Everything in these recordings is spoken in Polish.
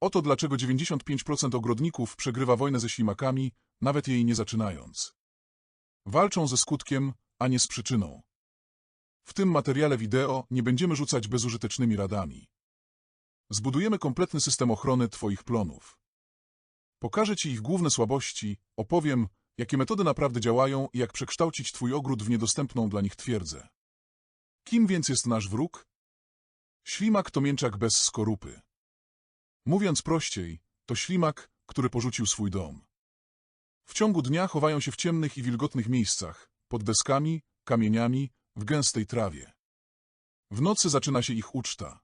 Oto dlaczego 95% ogrodników przegrywa wojnę ze ślimakami, nawet jej nie zaczynając. Walczą ze skutkiem, a nie z przyczyną. W tym materiale wideo nie będziemy rzucać bezużytecznymi radami. Zbudujemy kompletny system ochrony Twoich plonów. Pokażę Ci ich główne słabości, opowiem, jakie metody naprawdę działają i jak przekształcić Twój ogród w niedostępną dla nich twierdzę. Kim więc jest nasz wróg? Ślimak to mięczak bez skorupy. Mówiąc prościej, to ślimak, który porzucił swój dom. W ciągu dnia chowają się w ciemnych i wilgotnych miejscach, pod deskami, kamieniami, w gęstej trawie. W nocy zaczyna się ich uczta.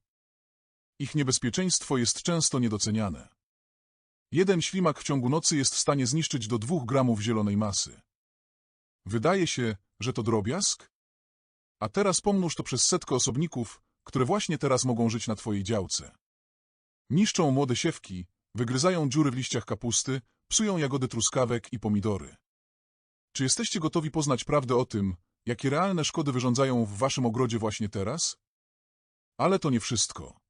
Ich niebezpieczeństwo jest często niedoceniane. Jeden ślimak w ciągu nocy jest w stanie zniszczyć do dwóch gramów zielonej masy. Wydaje się, że to drobiazg? A teraz pomnóż to przez setkę osobników, które właśnie teraz mogą żyć na Twojej działce. Niszczą młode siewki, wygryzają dziury w liściach kapusty, psują jagody truskawek i pomidory. Czy jesteście gotowi poznać prawdę o tym, jakie realne szkody wyrządzają w Waszym ogrodzie właśnie teraz? Ale to nie wszystko.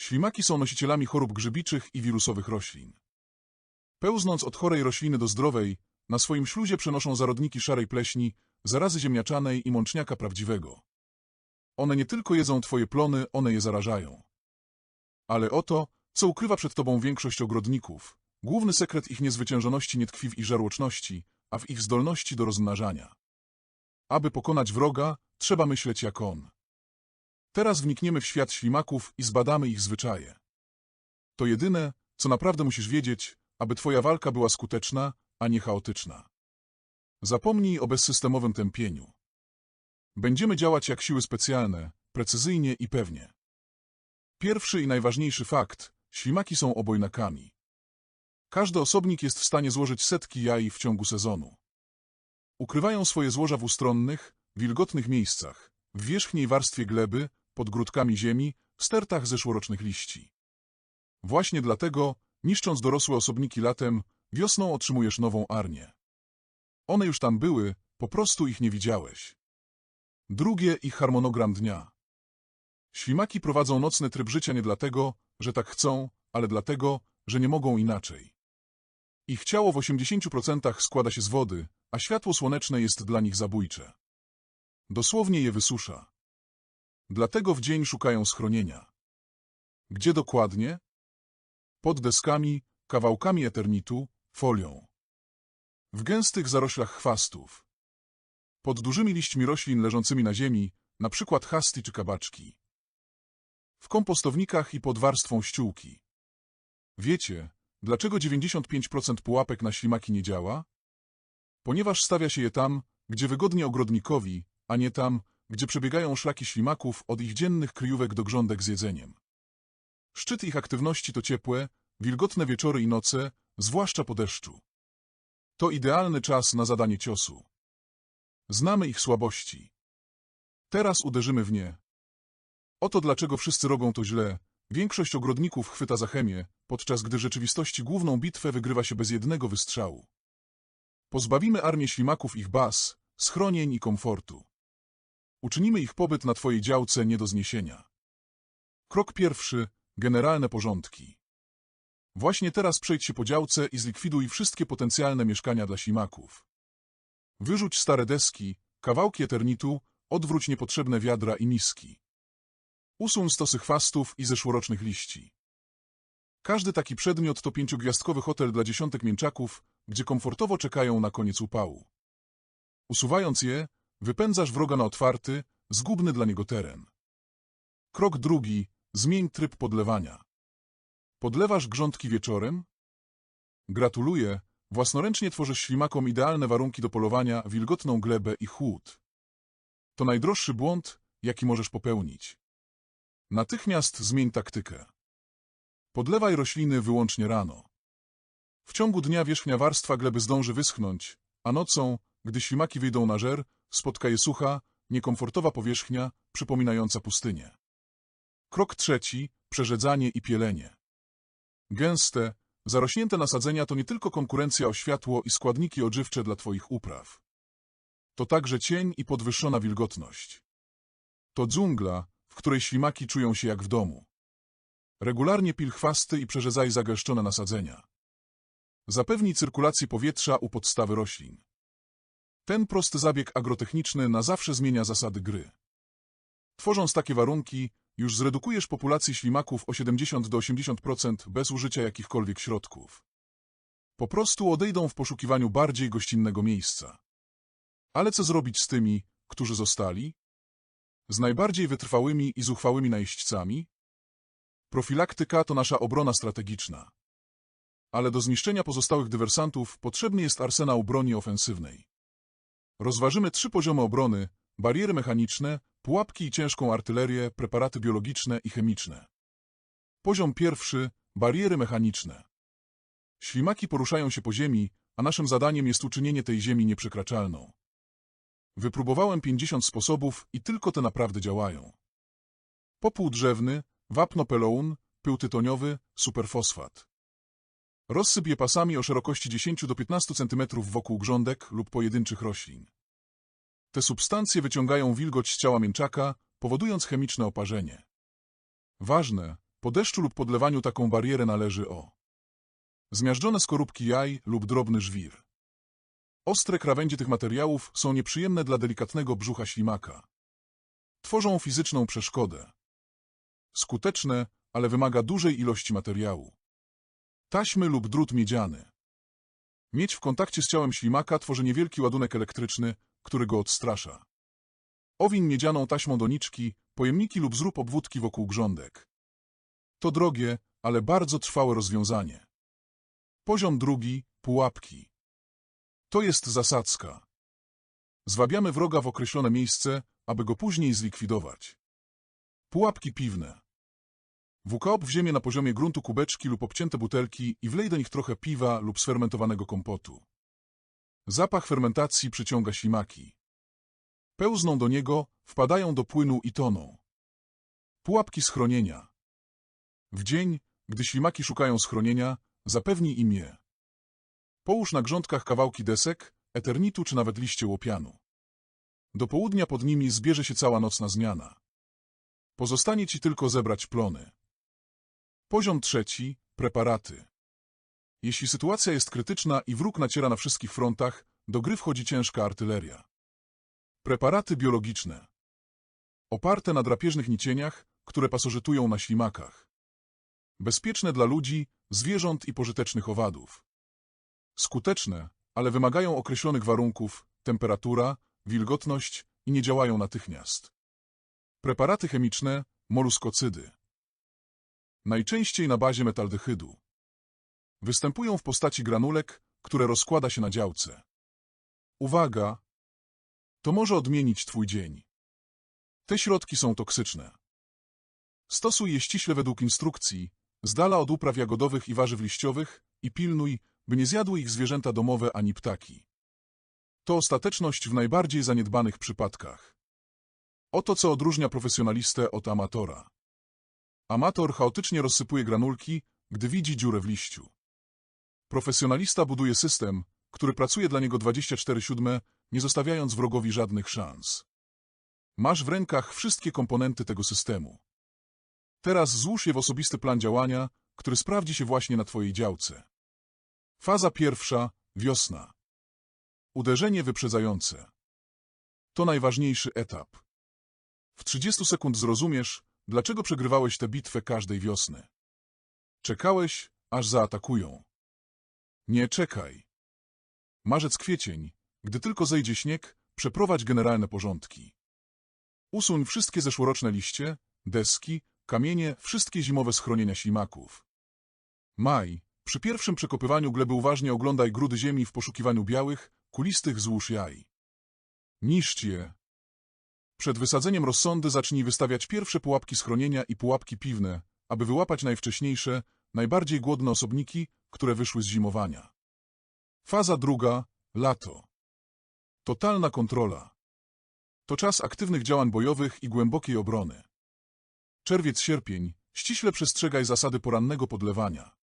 Ślimaki są nosicielami chorób grzybiczych i wirusowych roślin. Pełznąc od chorej rośliny do zdrowej, na swoim śluzie przenoszą zarodniki szarej pleśni, zarazy ziemniaczanej i mączniaka prawdziwego. One nie tylko jedzą Twoje plony, one je zarażają. Ale oto, co ukrywa przed Tobą większość ogrodników. Główny sekret ich niezwyciężoności nie tkwi w ich żarłoczności, a w ich zdolności do rozmnażania. Aby pokonać wroga, trzeba myśleć jak on. Teraz wnikniemy w świat ślimaków i zbadamy ich zwyczaje. To jedyne, co naprawdę musisz wiedzieć, aby twoja walka była skuteczna, a nie chaotyczna. Zapomnij o bezsystemowym tępieniu. Będziemy działać jak siły specjalne, precyzyjnie i pewnie. Pierwszy i najważniejszy fakt, ślimaki są obojnakami. Każdy osobnik jest w stanie złożyć setki jaj w ciągu sezonu. Ukrywają swoje złoża w ustronnych, wilgotnych miejscach, w wierzchniej warstwie gleby, pod grudkami ziemi, w stertach zeszłorocznych liści. Właśnie dlatego, niszcząc dorosłe osobniki latem, wiosną otrzymujesz nową arnię. One już tam były, po prostu ich nie widziałeś. Drugie ich harmonogram dnia. Ślimaki prowadzą nocny tryb życia nie dlatego, że tak chcą, ale dlatego, że nie mogą inaczej. Ich ciało w 80% składa się z wody, a światło słoneczne jest dla nich zabójcze. Dosłownie je wysusza. Dlatego w dzień szukają schronienia. Gdzie dokładnie? Pod deskami, kawałkami eternitu, folią. W gęstych zaroślach chwastów. Pod dużymi liśćmi roślin leżącymi na ziemi, na przykład hasty czy kabaczki. W kompostownikach i pod warstwą ściółki. Wiecie, dlaczego 95% pułapek na ślimaki nie działa? Ponieważ stawia się je tam, gdzie wygodnie ogrodnikowi, a nie tam, gdzie przebiegają szlaki ślimaków od ich dziennych kryjówek do grządek z jedzeniem. Szczyt ich aktywności to ciepłe, wilgotne wieczory i noce, zwłaszcza po deszczu. To idealny czas na zadanie ciosu. Znamy ich słabości. Teraz uderzymy w nie. Oto dlaczego wszyscy robią to źle. Większość ogrodników chwyta za chemię, podczas gdy rzeczywistości główną bitwę wygrywa się bez jednego wystrzału. Pozbawimy armię ślimaków ich baz, schronień i komfortu. Uczynimy ich pobyt na Twojej działce nie do zniesienia. Krok pierwszy. Generalne porządki. Właśnie teraz przejdź się po działce i zlikwiduj wszystkie potencjalne mieszkania dla ślimaków. Wyrzuć stare deski, kawałki eternitu, odwróć niepotrzebne wiadra i miski. Usuń stosy chwastów i zeszłorocznych liści. Każdy taki przedmiot to pięciogwiazdkowy hotel dla dziesiątek mięczaków, gdzie komfortowo czekają na koniec upału. Usuwając je, wypędzasz wroga na otwarty, zgubny dla niego teren. Krok drugi. Zmień tryb podlewania. Podlewasz grządki wieczorem? Gratuluję, własnoręcznie tworzysz ślimakom idealne warunki do polowania, wilgotną glebę i chłód. To najdroższy błąd, jaki możesz popełnić. Natychmiast zmień taktykę. Podlewaj rośliny wyłącznie rano. W ciągu dnia wierzchnia warstwa gleby zdąży wyschnąć, a nocą, gdy ślimaki wyjdą na żer, spotka je sucha, niekomfortowa powierzchnia, przypominająca pustynię. Krok trzeci. Przerzedzanie i pielenie. Gęste, zarośnięte nasadzenia to nie tylko konkurencja o światło i składniki odżywcze dla Twoich upraw. To także cień i podwyższona wilgotność. To dżungla, w której ślimaki czują się jak w domu. Regularnie pil chwasty i przerzezaj zagęszczone nasadzenia. Zapewnij cyrkulację powietrza u podstawy roślin. Ten prosty zabieg agrotechniczny na zawsze zmienia zasady gry. Tworząc takie warunki, już zredukujesz populację ślimaków o 70 do 80% bez użycia jakichkolwiek środków. Po prostu odejdą w poszukiwaniu bardziej gościnnego miejsca. Ale co zrobić z tymi, którzy zostali? Z najbardziej wytrwałymi i zuchwałymi najeźdźcami? Profilaktyka to nasza obrona strategiczna. Ale do zniszczenia pozostałych dywersantów potrzebny jest arsenał broni ofensywnej. Rozważymy trzy poziomy obrony, bariery mechaniczne, pułapki i ciężką artylerię, preparaty biologiczne i chemiczne. Poziom pierwszy – bariery mechaniczne. Ślimaki poruszają się po ziemi, a naszym zadaniem jest uczynienie tej ziemi nieprzekraczalną. Wypróbowałem 50 sposobów i tylko te naprawdę działają. Popół drzewny, wapno peloun, pył tytoniowy, superfosfat. Rozsyp je pasami o szerokości 10 do 15 cm wokół grządek lub pojedynczych roślin. Te substancje wyciągają wilgoć z ciała mięczaka, powodując chemiczne oparzenie. Ważne, po deszczu lub podlewaniu taką barierę należy o zmiażdżone skorupki jaj lub drobny żwir. Ostre krawędzie tych materiałów są nieprzyjemne dla delikatnego brzucha ślimaka. Tworzą fizyczną przeszkodę. Skuteczne, ale wymaga dużej ilości materiału. Taśmy lub drut miedziany. Miedź w kontakcie z ciałem ślimaka tworzy niewielki ładunek elektryczny, który go odstrasza. Owin miedzianą taśmą doniczki, pojemniki lub zrób obwódki wokół grządek. To drogie, ale bardzo trwałe rozwiązanie. Poziom drugi – pułapki. To jest zasadzka. Zwabiamy wroga w określone miejsce, aby go później zlikwidować. Pułapki piwne. Wukop w ziemię na poziomie gruntu kubeczki lub obcięte butelki i wlej do nich trochę piwa lub sfermentowanego kompotu. Zapach fermentacji przyciąga ślimaki. Pełzną do niego, wpadają do płynu i toną. Pułapki schronienia. W dzień, gdy ślimaki szukają schronienia, zapewnij im je. Połóż na grządkach kawałki desek, eternitu czy nawet liście łopianu. Do południa pod nimi zbierze się cała nocna zmiana. Pozostanie ci tylko zebrać plony. Poziom trzeci – preparaty. Jeśli sytuacja jest krytyczna i wróg naciera na wszystkich frontach, do gry wchodzi ciężka artyleria. Preparaty biologiczne. Oparte na drapieżnych nicieniach, które pasożytują na ślimakach. Bezpieczne dla ludzi, zwierząt i pożytecznych owadów. Skuteczne, ale wymagają określonych warunków, temperatura, wilgotność i nie działają natychmiast. Preparaty chemiczne, moluskocydy. Najczęściej na bazie metaldehydu. Występują w postaci granulek, które rozkłada się na działce. Uwaga! To może odmienić Twój dzień. Te środki są toksyczne. Stosuj je ściśle według instrukcji, z dala od upraw jagodowych i warzyw liściowych i pilnuj, by nie zjadły ich zwierzęta domowe ani ptaki. To ostateczność w najbardziej zaniedbanych przypadkach. Oto co odróżnia profesjonalistę od amatora. Amator chaotycznie rozsypuje granulki, gdy widzi dziurę w liściu. Profesjonalista buduje system, który pracuje dla niego 24-7, nie zostawiając wrogowi żadnych szans. Masz w rękach wszystkie komponenty tego systemu. Teraz złóż je w osobisty plan działania, który sprawdzi się właśnie na Twojej działce. Faza pierwsza – wiosna. Uderzenie wyprzedzające. To najważniejszy etap. W 30 sekund zrozumiesz, dlaczego przegrywałeś tę bitwę każdej wiosny. Czekałeś, aż zaatakują. Nie czekaj. Marzec-kwiecień, gdy tylko zejdzie śnieg, przeprowadź generalne porządki. Usuń wszystkie zeszłoroczne liście, deski, kamienie, wszystkie zimowe schronienia ślimaków. Maj, przy pierwszym przekopywaniu gleby uważnie oglądaj grudy ziemi w poszukiwaniu białych, kulistych złóż jaj. Niszcz je. Przed wysadzeniem rozsądy zacznij wystawiać pierwsze pułapki schronienia i pułapki piwne, aby wyłapać najwcześniejsze, najbardziej głodne osobniki, które wyszły z zimowania. Faza druga – lato. Totalna kontrola. To czas aktywnych działań bojowych i głębokiej obrony. Czerwiec-sierpień – ściśle przestrzegaj zasady porannego podlewania.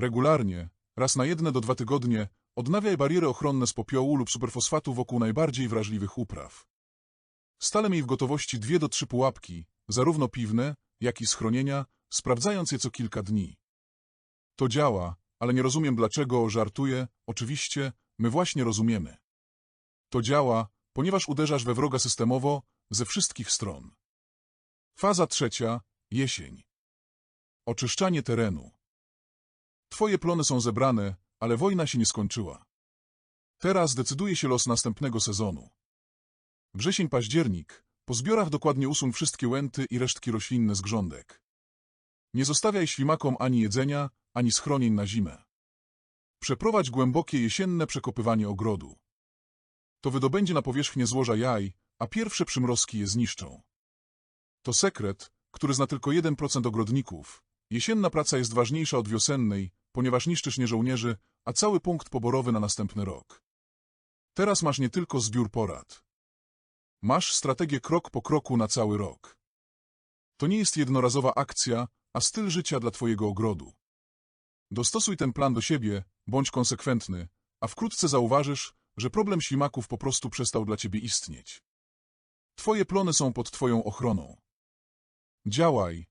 Regularnie, raz na jedne do dwa tygodnie, odnawiaj bariery ochronne z popiołu lub superfosfatu wokół najbardziej wrażliwych upraw. Stale miej w gotowości dwie do trzy pułapki, zarówno piwne, jak i schronienia, sprawdzając je co kilka dni. To działa, ale nie rozumiem dlaczego, żartuję, oczywiście, my właśnie rozumiemy. To działa, ponieważ uderzasz we wroga systemowo ze wszystkich stron. Faza trzecia, jesień. Oczyszczanie terenu. Twoje plony są zebrane, ale wojna się nie skończyła. Teraz decyduje się los następnego sezonu. Wrzesień-październik, po zbiorach dokładnie usuń wszystkie łęty i resztki roślinne z grządek. Nie zostawiaj ślimakom ani jedzenia, ani schronień na zimę. Przeprowadź głębokie jesienne przekopywanie ogrodu. To wydobędzie na powierzchnię złoża jaj, a pierwsze przymrozki je zniszczą. To sekret, który zna tylko 1% ogrodników. Jesienna praca jest ważniejsza od wiosennej, ponieważ niszczysz nie żołnierzy, a cały punkt poborowy na następny rok. Teraz masz nie tylko zbiór porad. Masz strategię krok po kroku na cały rok. To nie jest jednorazowa akcja, a styl życia dla Twojego ogrodu. Dostosuj ten plan do siebie, bądź konsekwentny, a wkrótce zauważysz, że problem ślimaków po prostu przestał dla Ciebie istnieć. Twoje plony są pod Twoją ochroną. Działaj,